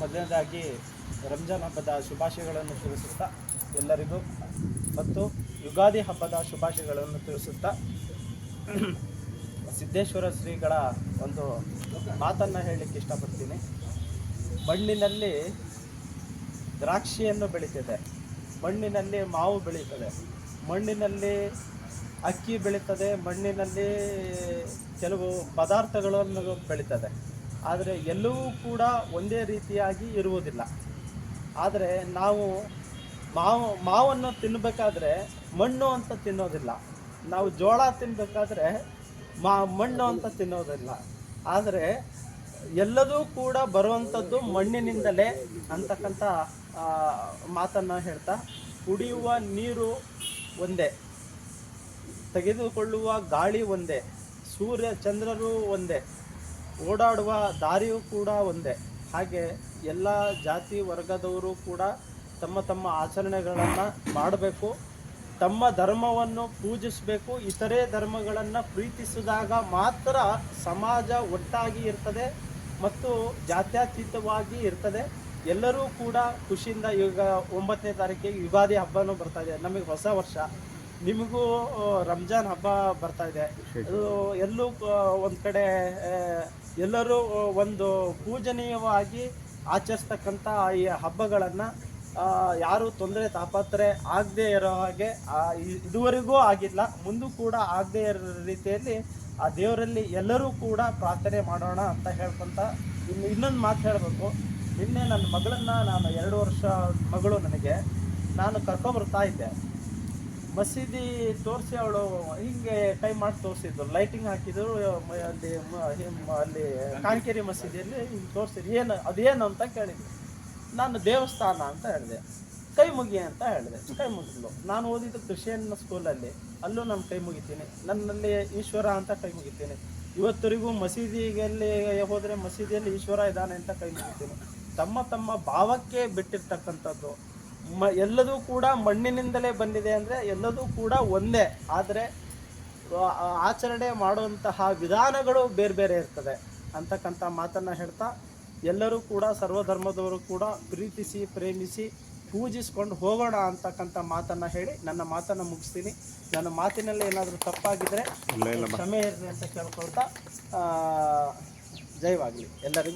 ಮೊದಲನೇದಾಗಿ ರಂಜಾನ್ ಹಬ್ಬದ ಶುಭಾಶಯಗಳನ್ನು ತಿಳಿಸುತ್ತಾ ಎಲ್ಲರಿಗೂ ಮತ್ತು ಯುಗಾದಿ ಹಬ್ಬದ ಶುಭಾಶಯಗಳನ್ನು ತಿಳಿಸುತ್ತಾ ಸಿದ್ದೇಶ್ವರ ಶ್ರೀಗಳ ಒಂದು ಮಾತನ್ನು ಹೇಳಲಿಕ್ಕೆ ಇಷ್ಟಪಡ್ತೀನಿ. ಮಣ್ಣಿನಲ್ಲಿ ದ್ರಾಕ್ಷಿಯನ್ನು ಬೆಳೀತದೆ. ಮಣ್ಣಿನಲ್ಲಿ ಮಾವು ಬೆಳೀತದೆ. ಮಣ್ಣಿನಲ್ಲಿ ಅಕ್ಕಿ ಬೆಳೀತದೆ. ಮಣ್ಣಿನಲ್ಲಿ ಕೆಲವು ಪದಾರ್ಥಗಳನ್ನು ಬೆಳೀತದೆ. ಆದರೆ ಎಲ್ಲವೂ ಕೂಡ ಒಂದೇ ರೀತಿಯಾಗಿ ಇರುವುದಿಲ್ಲ. ಆದರೆ ನಾವು ಮಾವು, ಮಾವನ್ನು ತಿನ್ನಬೇಕಾದ್ರೆ ಮಣ್ಣು ಅಂತ ತಿನ್ನೋದಿಲ್ಲ. ನಾವು ಜೋಳ ತಿನ್ನಬೇಕಾದ್ರೆ ಮಾ, ಮಣ್ಣು ಅಂತ ತಿನ್ನೋದಿಲ್ಲ. ಆದರೆ ಎಲ್ಲದೂ ಕೂಡ ಬರುವಂಥದ್ದು ಮಣ್ಣಿನಿಂದಲೇ ಅಂತಕ್ಕಂಥ ಮಾತನ್ನು ಹೇಳ್ತಾ, ಕುಡಿಯುವ ನೀರು ಒಂದೇ, ತೆಗೆದುಕೊಳ್ಳುವ ಗಾಳಿ ಒಂದೇ, ಸೂರ್ಯ, ಚಂದ್ರರು ಒಂದೇ. ಓಡಾಡುವ ದಾರಿಯೂ ಕೂಡ ಒಂದೇ. ಹಾಗೆ ಎಲ್ಲ ಜಾತಿ ವರ್ಗದವರು ಕೂಡ ತಮ್ಮ ತಮ್ಮ ಆಚರಣೆಗಳನ್ನು ಮಾಡಬೇಕು. ತಮ್ಮ ಧರ್ಮವನ್ನು ಪೂಜಿಸಬೇಕು. ಇತರೆ ಧರ್ಮಗಳನ್ನು ಪ್ರೀತಿಸಿದಾಗ ಮಾತ್ರ ಸಮಾಜ ಒಟ್ಟಾಗಿ ಇರ್ತದೆ ಮತ್ತು ಜಾತ್ಯತೀತವಾಗಿ ಇರ್ತದೆ. ಎಲ್ಲರೂ ಕೂಡ ಖುಷಿಯಿಂದ ಈಗ ಒಂಬತ್ತನೇ ತಾರೀಕಿಗೆ ಯುಗಾದಿ ಹಬ್ಬನೂ ಬರ್ತಾ ಇದೆ. ನಮಗೆ ಹೊಸ ವರ್ಷ. ನಿಮಗೂ ರಂಜಾನ್ ಹಬ್ಬ ಬರ್ತಾ ಇದೆ. ಅದು ಎಲ್ಲೂ ಒಂದು ಕಡೆ ಎಲ್ಲರೂ ಒಂದು ಪೂಜನೀಯವಾಗಿ ಆಚರಿಸ್ತಕ್ಕಂಥ ಈ ಹಬ್ಬಗಳನ್ನು ಯಾರು ತೊಂದರೆ ತಾಪತ್ರೆ ಆಗದೆ ಇರೋ ಹಾಗೆ ಇದುವರೆಗೂ ಆಗಿಲ್ಲ ಮುಂದೂ ಕೂಡ ಆಗದೆ ಇರೋ ರೀತಿಯಲ್ಲಿ ಆ ದೇವರಲ್ಲಿ ಎಲ್ಲರೂ ಕೂಡ ಪ್ರಾರ್ಥನೆ ಮಾಡೋಣ ಅಂತ ಹೇಳ್ಕೊಂತ ಇನ್ನು ಇನ್ನೊಂದು ಮಾತು ಹೇಳಬೇಕು. ನಿನ್ನೆ ನನ್ನ ಮಗಳನ್ನ ನಾನು ಎರಡು ವರ್ಷ ಮಗಳು ನನಗೆ ನಾನು ಕರ್ಕೊಂಬರ್ತಾ ಇದ್ದೆ. ಮಸೀದಿ ತೋರಿಸಿ ಅವಳು, ಹಿಂಗೆ ಟೈಮ್ ಮಾಡಿ ತೋರಿಸಿದ್ರು. ಲೈಟಿಂಗ್ ಹಾಕಿದ್ರು ಅಲ್ಲಿ ಅಲ್ಲಿ ಕಾಂಕೇರಿ ಮಸೀದಿಯಲ್ಲಿ ಹಿಂಗೆ ತೋರಿಸಿದ್ರು. ಏನು, ಅದೇನು ಅಂತ ಕೇಳಿದ್ರು ನಾನು ದೇವಸ್ಥಾನ ಅಂತ ಹೇಳಿದೆ. ಕೈ ಮುಗಿ ಅಂತ ಹೇಳಿದೆ. ಕೈ ಮುಗಿದ್ಲು. ನಾನು ಓದಿದ್ದು ಕ್ರಿಶ್ಚಿಯನ್ ಸ್ಕೂಲಲ್ಲಿ ಅಲ್ಲೂ. ನಾನು ಕೈ ಮುಗಿತೀನಿ. ನನ್ನಲ್ಲಿ ಈಶ್ವರ ಅಂತ ಕೈ ಮುಗಿತೀನಿ. ಇವತ್ತರಿಗೂ ಮಸೀದಿಯಲ್ಲಿ ಹೋದರೆ ಮಸೀದಿಯಲ್ಲಿ ಈಶ್ವರ ಇದ್ದಾನೆ ಅಂತ ಕೈ ಮುಗಿತೀನಿ. ತಮ್ಮ ತಮ್ಮ ಭಾವಕ್ಕೆ ಬಿಟ್ಟಿರ್ತಕ್ಕಂಥದ್ದು. ಮ ಎಲ್ಲದೂ ಕೂಡ ಮಣ್ಣಿನಿಂದಲೇ ಬಂದಿದೆ ಅಂದರೆ ಎಲ್ಲದೂ ಕೂಡ ಒಂದೇ. ಆದರೆ ಆಚರಣೆ ಮಾಡುವಂತಹ ವಿಧಾನಗಳು ಬೇರೆ ಬೇರೆ ಇರ್ತದೆ ಅಂತಕ್ಕಂಥ ಮಾತನ್ನು ಹೇಳ್ತಾ ಎಲ್ಲರೂ ಕೂಡ ಸರ್ವಧರ್ಮದವರು ಕೂಡ ಪ್ರೀತಿಸಿ ಪ್ರೇಮಿಸಿ ಪೂಜಿಸ್ಕೊಂಡು ಹೋಗೋಣ ಅಂತಕ್ಕಂಥ ಮಾತನ್ನು ಹೇಳಿ ನನ್ನ ಮಾತನ್ನು ಮುಗಿಸ್ತೀನಿ. ನನ್ನ ಮಾತಿನಲ್ಲಿ ಏನಾದರೂ ತಪ್ಪಾಗಿದ್ದರೆ ಕ್ಷಮೆ ಇರಲಿ ಅಂತ ಕೇಳ್ಕೊಳ್ತಾ ಆ, ಜಯವಾಗಲಿ. ಎಲ್ಲರಿಗೂ